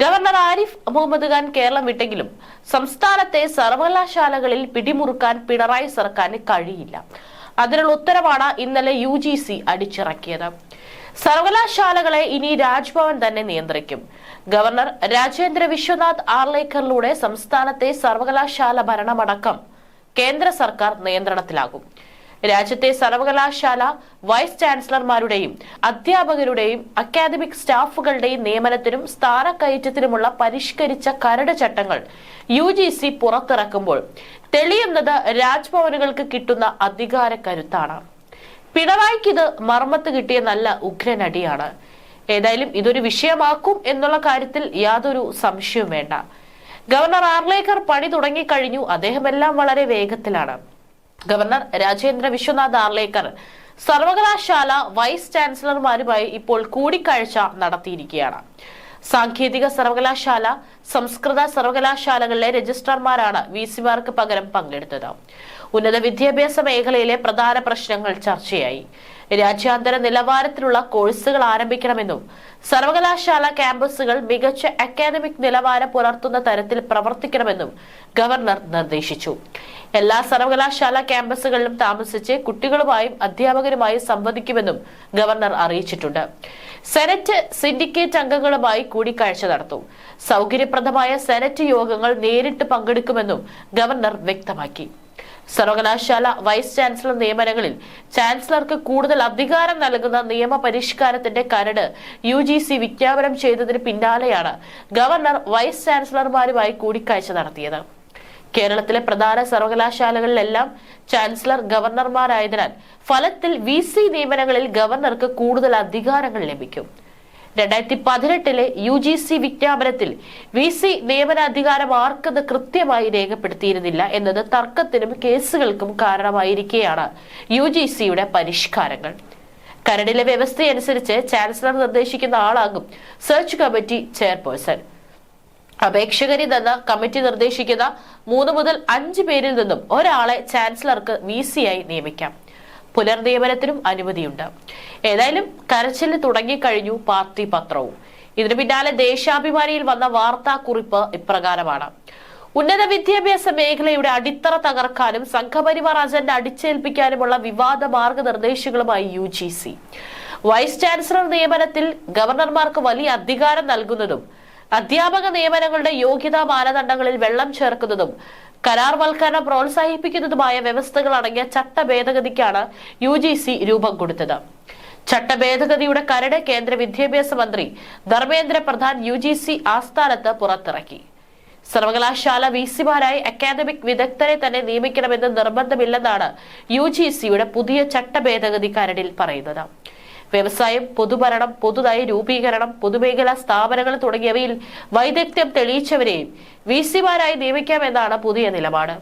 Governor Arif Muhammad Khan Keralam വിട്ടെങ്കിലും സംസ്ഥാനത്തെ സർവകലാശാലകളിൽ പിടിമുറുക്കാൻ പിണറായി സർക്കാരിന് കഴിയില്ല. അതിനുള്ള ഉത്തരവാണ് ഇന്നലെ യു ജി സി അടിച്ചിറക്കിയത്. സർവകലാശാലകളെ ഇനി രാജ്ഭവൻ തന്നെ നിയന്ത്രിക്കും. ഗവർണർ രാജേന്ദ്ര വിശ്വനാഥ് ആർലേക്കറിലൂടെ സംസ്ഥാനത്തെ സർവകലാശാല ഭരണമടക്കം കേന്ദ്ര സർക്കാർ നിയന്ത്രണത്തിലാകും. രാജ്യത്തെ സർവകലാശാല വൈസ് ചാൻസലർമാരുടെയും അധ്യാപകരുടെയും അക്കാദമിക് സ്റ്റാഫുകളുടെയും നിയമനത്തിനും സ്ഥാനക്കയറ്റത്തിനുമുള്ള പരിഷ്കരിച്ച കരട് ചട്ടങ്ങൾ യു ജി സി പുറത്തിറക്കുമ്പോൾ തെളിയുന്നത് രാജ്ഭവനുകൾക്ക് കിട്ടുന്ന അധികാര കരുത്താണ്. പിണറായിക്ക് ഇത് മർമ്മത്ത് കിട്ടിയ നല്ല ഉഗ്രനടിയാണ്. ഏതായാലും ഇതൊരു വിഷയമാക്കും എന്നുള്ള കാര്യത്തിൽ യാതൊരു സംശയവും വേണ്ട. ഗവർണർ ആർലേക്കർ പണി തുടങ്ങിക്കഴിഞ്ഞു. അദ്ദേഹമെല്ലാം വളരെ വേഗത്തിലാണ്. ഗവർണർ രാജേന്ദ്ര വിശ്വനാഥ് ആർലേക്കർ സർവകലാശാല വൈസ് ചാൻസലർമാരുമായി ഇപ്പോൾ കൂടിക്കാഴ്ച നടത്തിയിരിക്കുകയാണ്. സാങ്കേതിക സർവകലാശാല സംസ്കൃത സർവകലാശാലകളിലെ രജിസ്ട്രാർമാരാണ് വി സിമാർക്ക് പകരം പങ്കെടുത്തത്. ഉന്നത വിദ്യാഭ്യാസ മേഖലയിലെ പ്രധാന പ്രശ്നങ്ങൾ ചർച്ചയായി. രാജ്യാന്തര നിലവാരത്തിലുള്ള കോഴ്സുകൾ ആരംഭിക്കണമെന്നും സർവകലാശാല ക്യാമ്പസുകൾ മികച്ച അക്കാദമിക് നിലവാരം പുലർത്തുന്ന തരത്തിൽ പ്രവർത്തിക്കണമെന്നും ഗവർണർ നിർദ്ദേശിച്ചു. എല്ലാ സർവകലാശാല ക്യാമ്പസുകളിലും താമസിച്ച് കുട്ടികളുമായും അധ്യാപകരുമായും സംവദിക്കുമെന്നും ഗവർണർ അറിയിച്ചിട്ടുണ്ട്. സെനറ്റ് സിൻഡിക്കേറ്റ് അംഗങ്ങളുമായി കൂടിക്കാഴ്ച നടത്തും. സൗകര്യപ്രദമായ സെനറ്റ് യോഗങ്ങൾ നേരിട്ട് പങ്കെടുക്കുമെന്നും ഗവർണർ വ്യക്തമാക്കി. സർവകലാശാല വൈസ് ചാൻസലർ നിയമനങ്ങളിൽ ചാൻസലർക്ക് കൂടുതൽ അധികാരം നൽകുന്ന നിയമ പരിഷ്കാരത്തിന്റെ കരട് യു ജി സി വിജ്ഞാപനം ചെയ്തതിന് പിന്നാലെയാണ് ഗവർണർ വൈസ് ചാൻസലർമാരുമായി കൂടിക്കാഴ്ച നടത്തിയത്. കേരളത്തിലെ പ്രധാന സർവകലാശാലകളിലെല്ലാം ചാൻസലർ ഗവർണർമാരായതിനാൽ ഫലത്തിൽ വി സി നിയമനങ്ങളിൽ ഗവർണർക്ക് കൂടുതൽ അധികാരങ്ങൾ ലഭിക്കും. രണ്ടായിരത്തി പതിനെട്ടിലെ യു ജി സി വിജ്ഞാപനത്തിൽ വി സി നിയമനാധികാരം ആർക്കെന്ന് കൃത്യമായി രേഖപ്പെടുത്തിയിരുന്നില്ല എന്നത് തർക്കത്തിനും കേസുകൾക്കും കാരണമായിരിക്കെയാണ് യു ജി സിയുടെ പരിഷ്കാരങ്ങൾ. കരടിലെ വ്യവസ്ഥയനുസരിച്ച് ചാൻസലർ നിർദ്ദേശിക്കുന്ന ആളാകും സെർച്ച് കമ്മിറ്റി ചെയർപേഴ്സൺ. അപേക്ഷകരിൽ നിന്ന് കമ്മിറ്റി നിർദ്ദേശിക്കുന്ന മൂന്ന് മുതൽ അഞ്ച് പേരിൽ നിന്നും ഒരാളെ ചാൻസലർക്ക് വി ആയി നിയമിക്കാം. പുനർനിയമനത്തിനും അനുമതിയുണ്ട്. ഏതായാലും കരച്ചിൽ തുടങ്ങിക്കഴിഞ്ഞു പാർട്ടി പത്രവും. ഇതിനു പിന്നാലെ ദേശാഭിമാനിയിൽ വന്ന വാർത്താക്കുറിപ്പ് ഇപ്രകാരമാണ്. ഉന്നത വിദ്യാഭ്യാസ മേഖലയുടെ അടിത്തറ തകർക്കാനും സംഘപരിവാർ അജണ്ട അടിച്ചേൽപ്പിക്കാനുമുള്ള വിവാദ മാർഗനിർദ്ദേശങ്ങളുമായി U G C. Vice chancellor നിയമനത്തിൽ ഗവർണർമാർക്ക് വലിയ അധികാരം നൽകുന്നതും അധ്യാപക നിയമനങ്ങളുടെ യോഗ്യതാ മാനദണ്ഡങ്ങളിൽ വെള്ളം ചേർക്കുന്നതും കരാർവൽക്കരണം പ്രോത്സാഹിപ്പിക്കുന്നതുമായ വ്യവസ്ഥകൾ അടങ്ങിയ ചട്ട ഭേദഗതിക്കാണ് യു ജി സി രൂപം കൊടുത്തത്. ചട്ടഭേദഗതിയുടെ കരട് കേന്ദ്ര വിദ്യാഭ്യാസ മന്ത്രി Dharmendra Pradhan U G C ആസ്ഥാനത്ത് പുറത്തിറക്കി. സർവകലാശാല വി സിമാരായി അക്കാദമിക് വിദഗ്ധരെ തന്നെ നിയമിക്കണമെന്ന് നിർബന്ധമില്ലെന്നാണ് യു ജി സിയുടെ പുതിയ ചട്ട ഭേദഗതി കരടിൽ പറയുന്നത്. വ്യവസായം പൊതുഭരണം പൊതുനയ രൂപീകരണം പൊതുമേഖലാ സ്ഥാപനങ്ങൾ തുടങ്ങിയവയിൽ വൈദഗ്ധ്യം തെളിയിച്ചവരെയും വി സിമാരായി നിയമിക്കാമെന്നാണ് പുതിയ നിലപാട്.